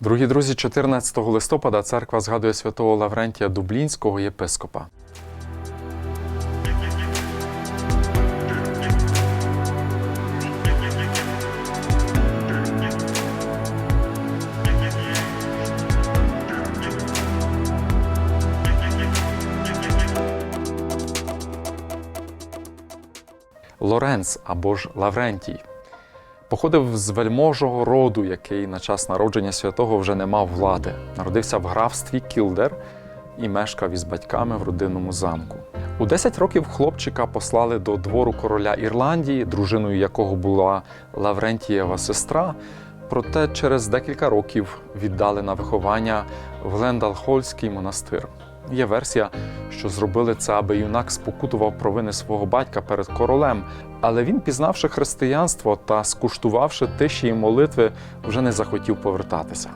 Дорогі друзі, 14 листопада церква згадує святого Лаврентія Дублінського єпископа. Лоренц або ж Лаврентій походив з вельможого роду, який на час народження святого вже не мав влади. Народився в графстві Кілдер і мешкав із батьками в родинному замку. У 10 років хлопчика послали до двору короля Ірландії, дружиною якого була Лаврентієва сестра. Проте через декілька років віддали на виховання в Лендалхольський монастир. Є версія, що зробили це, аби юнак спокутував провини свого батька перед королем, але він, пізнавши християнство та скуштувавши тиші і молитви, вже не захотів повертатися.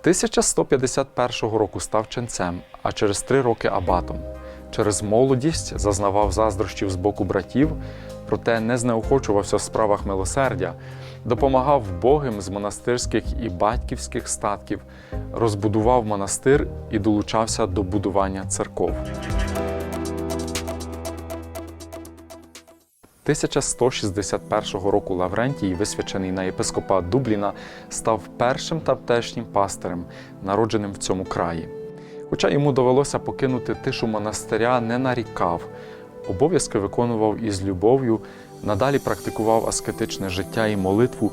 1151 року став ченцем, а через три роки абатом. Через молодість зазнавав заздрощів з боку братів, проте не знеохочувався в справах милосердя, допомагав вбогим з монастирських і батьківських статків, розбудував монастир і долучався до будування церков. 1161 року Лаврентій, висвячений на єпископа Дубліна, став першим тамтешнім пастирем, народженим в цьому краї. Хоча йому довелося покинути тишу монастиря, не нарікав, обов'язки виконував із любов'ю, надалі практикував аскетичне життя і молитву,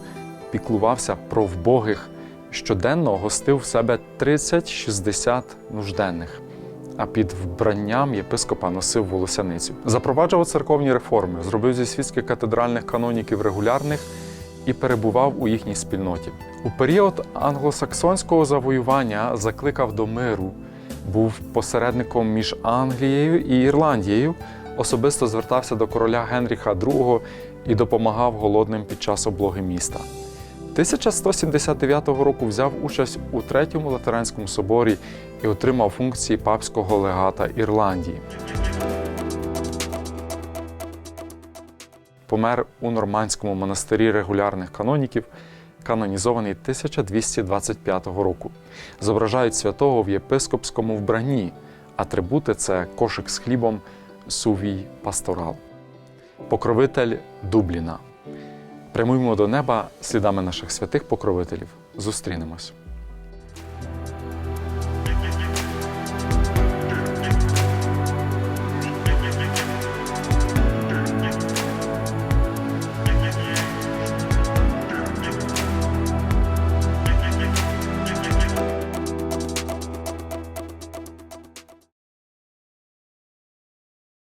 піклувався про вбогих, щоденно гостив в себе 30-60 нужденних. А під вбранням єпископа носив волосяницю. Запроваджував церковні реформи, зробив зі світських катедральних каноніків регулярних і перебував у їхній спільноті. У період англосаксонського завоювання закликав до миру, був посередником між Англією і Ірландією, особисто звертався до короля Генріха II і допомагав голодним під час облоги міста. 1179 року взяв участь у третьому латеранському соборі і отримав функції папського легата Ірландії. Помер у нормандському монастирі регулярних каноніків, канонізований 1225 року. Зображають святого в єпископському вбранні. Атрибути це кошик з хлібом, сувій пасторал. Покровитель Дубліна. Прямуємо до неба слідами наших святих покровителів. Зустрінемось.